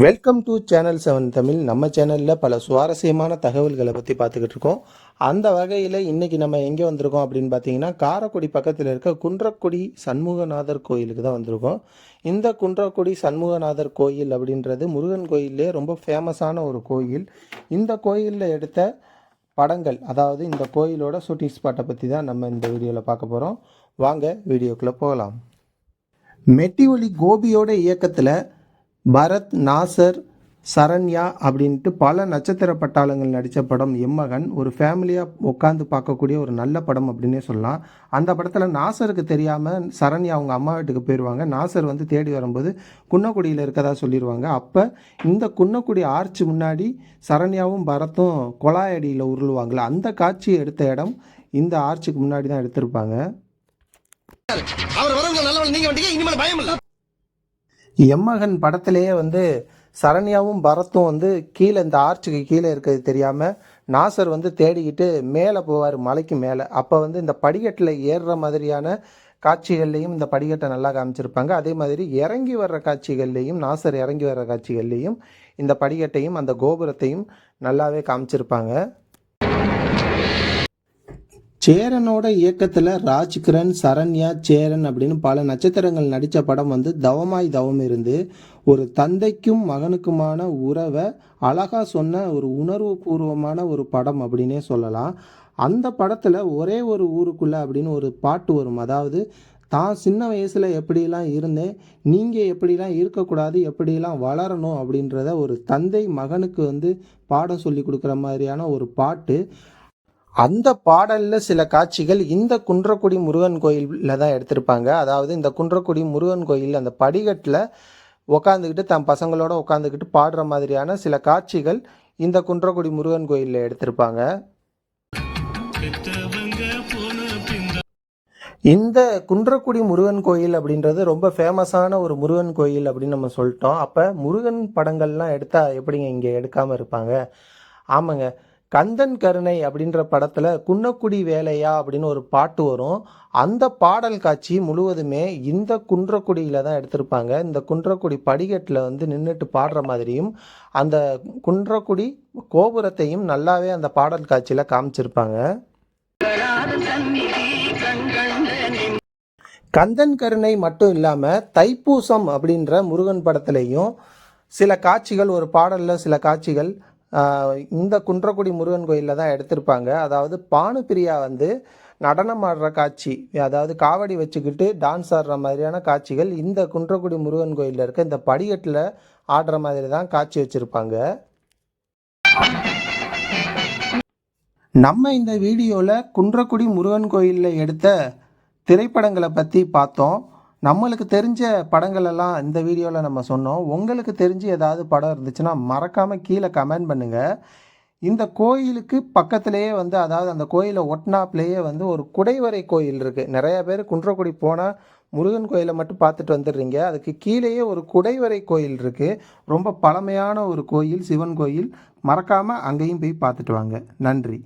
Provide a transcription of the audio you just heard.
Welcome to channel seven Tamil நம்ம சேனலில் பல சுவாரஸ்யமான தகவல்களை பற்றி பார்த்துக்கிட்டு இருக்கோம். அந்த வகையில் இன்றைக்கி நம்ம எங்கே வந்திருக்கோம் அப்படின்னு பார்த்தீங்கன்னா காரைக்குடி பக்கத்தில் இருக்க குன்றக்குடி சண்முகநாதர் கோயிலுக்கு தான் வந்திருக்கோம். இந்த குன்றக்குடி சண்முகநாதர் கோயில் அப்படின்றது முருகன் கோயிலே ரொம்ப ஃபேமஸான ஒரு கோயில். இந்த கோயிலில் எடுத்த படங்கள் அதாவது இந்த கோயிலோட ஷூட்டிங் ஸ்பாட்டை பற்றி தான் நம்ம இந்த வீடியோவில் பார்க்க போகிறோம் வாங்க வீடியோக்குள்ளே போகலாம். மெட்டி ஒலி கோபியோட இயக்கத்தில் பரத் நாசர் சரண்யா அப்படின்ட்டு பல நட்சத்திர பட்டாளங்கள் நடித்த படம் எம்மகன். ஒரு ஃபேமிலியாக உட்காந்து பார்க்கக்கூடிய ஒரு நல்ல படம் அப்படின்னே சொல்லலாம். அந்த படத்தில் நாசருக்கு தெரியாமல் சரண்யா அவங்க அம்மா வீட்டுக்கு போயிடுவாங்க நாசர் வந்து தேடி வரும்போது குன்னக்குடியில் இருக்கதா சொல்லிடுவாங்க அப்போ இந்த குன்னக்குடி ஆர்ச் முன்னாடி சரண்யாவும் பரத்தும் கொலாயடியில் உருளுவாங்களே அந்த காட்சி எடுத்த இடம் இந்த ஆர்ச்சுக்கு முன்னாடி தான் எடுத்திருப்பாங்க. அவர் வரவங்க நல்லவங்க நீங்க வந்தீங்க இனிமேல் பயம் இல்லை எம்மகன் படத்திலேயே வந்து சரண்யாவும் பரத்தும் வந்து கீழே இந்த ஆர்ச்சுக்கு கீழே இருக்கிறது தெரியாமல் நாசர் வந்து தேடிக்கிட்டு மேலே போவார் மலைக்கு மேலே. அப்போ வந்து இந்த படிக்கட்டில் ஏறுற மாதிரியான காட்சிகள்லேயும் இந்த படிக்கட்டை நல்லா காமிச்சிருப்பாங்க. அதே மாதிரி இறங்கி வர்ற காட்சிகள்லேயும் நாசர் இறங்கி வர்ற காட்சிகள்லேயும் இந்த படிக்கட்டையும் அந்த கோபுரத்தையும் நல்லாவே காமிச்சிருப்பாங்க. சேரனோட இயக்கத்தில் ராஜ்கிரண் சரண்யா சேரன் அப்படின்னு பல நட்சத்திரங்கள் நடித்த படம் வந்து தவமாய் தவம் இருந்து ஒரு தந்தைக்கும் மகனுக்குமான உறவை அழகாக சொன்ன ஒரு உணர்வு பூர்வமான ஒரு படம் அப்படின்னே சொல்லலாம். அந்த படத்தில் ஒரே ஒரு ஊருக்குள்ளே அப்படின்னு ஒரு பாட்டு வரும். அதாவது தான் சின்ன வயசில் எப்படிலாம் இருந்தேன் நீங்கள் எப்படிலாம் இருக்கக்கூடாது எப்படிலாம் வளரணும் அப்படின்றத ஒரு தந்தை மகனுக்கு வந்து பாடம் சொல்லி கொடுக்குற மாதிரியான ஒரு பாட்டு. அந்த பாடலில் சில காட்சிகள் இந்த குன்றக்குடி முருகன் கோயிலில் தான் எடுத்திருப்பாங்க. அதாவது இந்த குன்றக்குடி முருகன் கோயில் அந்த படிக்கட்டில் உக்காந்துக்கிட்டு தன் பசங்களோட உட்காந்துக்கிட்டு பாடுற மாதிரியான சில காட்சிகள் இந்த குன்றக்குடி முருகன் கோயிலில் எடுத்திருப்பாங்க. இந்த குன்றக்குடி முருகன் கோயில் அப்படின்றது ரொம்ப ஃபேமஸான ஒரு முருகன் கோயில் அப்படின்னு நம்ம சொல்லிட்டோம். அப்போ முருகன் படங்கள்லாம் எடுத்தால் எப்படிங்க இங்கே எடுக்காமல் இருப்பாங்க? ஆமாங்க. கந்தன் கருணை அப்படின்ற படத்தில் குன்னக்குடி வேலையா அப்படின்னு ஒரு பாட்டு வரும். அந்த பாடல் காட்சி முழுவதுமே இந்த குன்றக்குடியில் தான் எடுத்திருப்பாங்க. இந்த குன்றக்குடி படிக்கட்டில் வந்து நின்றுட்டு பாடுற மாதிரியும் அந்த குன்றக்குடி கோபுரத்தையும் நல்லாவே அந்த பாடல் காட்சியில் காமிச்சிருப்பாங்க. கந்தன் கருணை மட்டும் இல்லாமல் தைப்பூசம் அப்படின்ற முருகன் படத்துலையும் சில காட்சிகள் ஒரு பாடலில் சில காட்சிகள் இந்த குன்றக்குடி முருகன் கோயிலில் தான் எடுத்திருப்பாங்க. அதாவது பானுப்பிரியா வந்து நடனம் ஆடுற காட்சி அதாவது காவடி வச்சுக்கிட்டு டான்ஸ் ஆடுற மாதிரியான காட்சிகள் இந்த குன்றக்குடி முருகன் கோயிலில் இருக்க இந்த படிக்கட்டில் ஆடுற மாதிரி தான் காட்சி வச்சுருப்பாங்க. நம்ம இந்த வீடியோவில் குன்றக்குடி முருகன் கோயிலில் எடுத்த திரைப்படங்களை பற்றி பார்த்தோம். நம்மளுக்கு தெரிஞ்ச படங்கள் எல்லாம் இந்த வீடியோவில் நம்ம சொன்னோம். உங்களுக்கு தெரிஞ்சு ஏதாவது படம் இருந்துச்சுன்னா மறக்காமல் கீழே கமெண்ட் பண்ணுங்கள் இந்த கோயிலுக்கு பக்கத்துலேயே வந்து அதாவது அந்த கோயிலை ஒட்டினாப்லேயே வந்து ஒரு குடைவரை கோயில் இருக்குது நிறைய பேர் குன்றக்குடி போனால் முருகன் கோயிலை மட்டும் பார்த்துட்டு வந்துடுறீங்க. அதுக்கு கீழேயே ஒரு குடைவரை கோயில் இருக்குது ரொம்ப பழமையான ஒரு கோயில் சிவன் கோயில். மறக்காமல் அங்கேயும் போய் பார்த்துட்டு வாங்க. நன்றி.